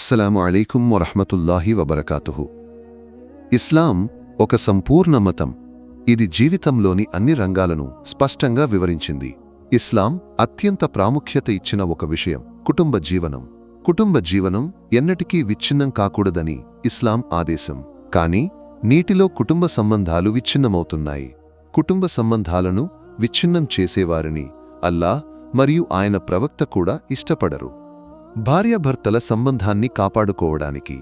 అస్సలాము అలైకుం వరహమతుల్లాహి వబరకాతుహు. ఇస్లాం ఒక సంపూర్ణ మతం. ఇది జీవితంలోని అన్ని రంగాలను స్పష్టంగా వివరించింది. ఇస్లాం అత్యంత ప్రాముఖ్యత ఇచ్చిన ఒక విషయం కుటుంబ జీవనం. కుటుంబ జీవనం ఎన్నటికీ విచ్ఛిన్నం కాకూడదని ఇస్లాం ఆదేశం. కానీ నీటిలో కుటుంబ సంబంధాలు విచ్ఛిన్నమవుతున్నాయి. కుటుంబ సంబంధాలను విచ్ఛిన్నం చేసేవారిని అల్లా మరియు ఆయన ప్రవక్త కూడా ఇష్టపడరు. భార్యాభర్తల సంబంధాన్ని కాపాడుకోవడానికి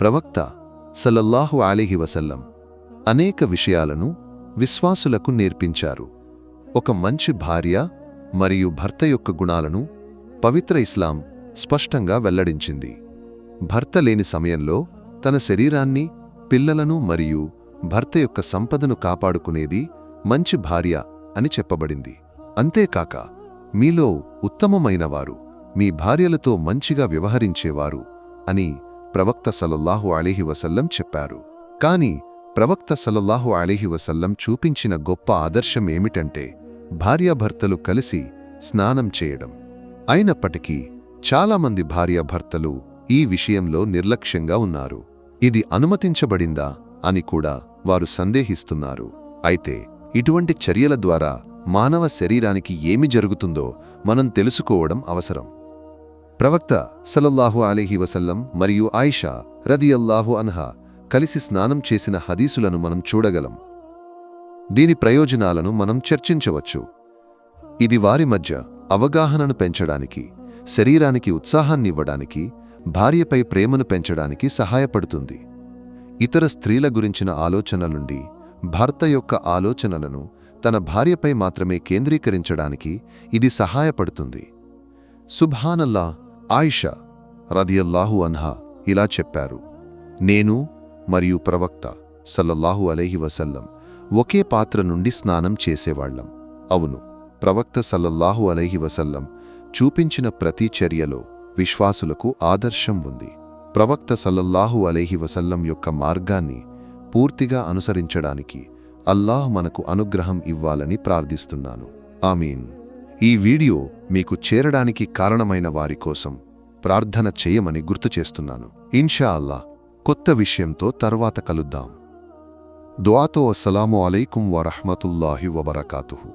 ప్రవక్త సలల్లాహు అలీహి వసల్లం అనేక విషయాలను విశ్వాసులకు నేర్పించారు. ఒక మంచి భార్య మరియు భర్త యొక్క గుణాలను పవిత్ర ఇస్లాం స్పష్టంగా వెల్లడించింది. భర్త లేని సమయంలో తన శరీరాన్ని పిల్లలను మరియు భర్త యొక్క సంపదను కాపాడుకునేది మంచి భార్య అని చెప్పబడింది. అంతేకాక మీలో ఉత్తమమైనవారు మీ భార్యలతో మంచిగా వ్యవహరించేవారు అని ప్రవక్త సలల్లాహు అలీహి వసల్లం చెప్పారు. కాని ప్రవక్త సలల్లాహు అలీహి వసల్లం చూపించిన గొప్ప ఆదర్శం ఏమిటంటే భార్యాభర్తలు కలిసి స్నానం చేయడం. అయినప్పటికీ చాలామంది భార్యాభర్తలు ఈ విషయంలో నిర్లక్ష్యంగా ఉన్నారు. ఇది అనుమతించబడిందా అని కూడా వారు సందేహిస్తున్నారు. అయితే ఇటువంటి చర్యల ద్వారా మానవ శరీరానికి ఏమి జరుగుతుందో మనం తెలుసుకోవడం అవసరం. ప్రవక్త సలల్లాహు అలీహి వసల్లం మరియు ఆయిషా రదియల్లాహు అన్హా కలిసి స్నానం చేసిన హదీసులను మనం చూడగలం. దీని ప్రయోజనాలను మనం చర్చించవచ్చు. ఇది వారి మధ్య అవగాహనను పెంచడానికి శరీరానికి ఉత్సాహాన్నివ్వడానికి భార్యపై ప్రేమను పెంచడానికి సహాయపడుతుంది. ఇతర స్త్రీల గురించిన ఆలోచనలుండి భర్త యొక్క ఆలోచనలను తన భార్యపై మాత్రమే కేంద్రీకరించడానికి ఇది సహాయపడుతుంది. సుభానల్లా ఆయిషా రదియల్లాహు అన్హా ఇలా చెప్పారు నేను మరియు ప్రవక్త సల్లల్లాహు అలైహి వసల్లం ఒకే పాత్ర నుండి స్నానం చేసేవాళ్ళం అవును ప్రవక్త సల్లల్లాహు అలైహి వసల్లం చూపించిన ప్రతి చర్యలో విశ్వాసులకు ఆదర్శం ఉంది. ప్రవక్త సల్లల్లాహు అలైహి వసల్లం యొక్క మార్గాన్ని పూర్తిగా అనుసరించడానికి అల్లాహ్ మనకు అనుగ్రహం ఇవ్వాలని ప్రార్థిస్తున్నాను. ఆమీన్. ఈ వీడియో మీకు చేరడానికి కారణమైన వారి కోసం ప్రార్థన చేయమని గుర్తు చేస్తున్నాను. ఇన్షా అల్లా కొత్త విషయంతో తర్వాత కలుద్దాం. దువాతో అస్సలాము అలైకుం వరహమతుల్లాహి వబరకాతుహు.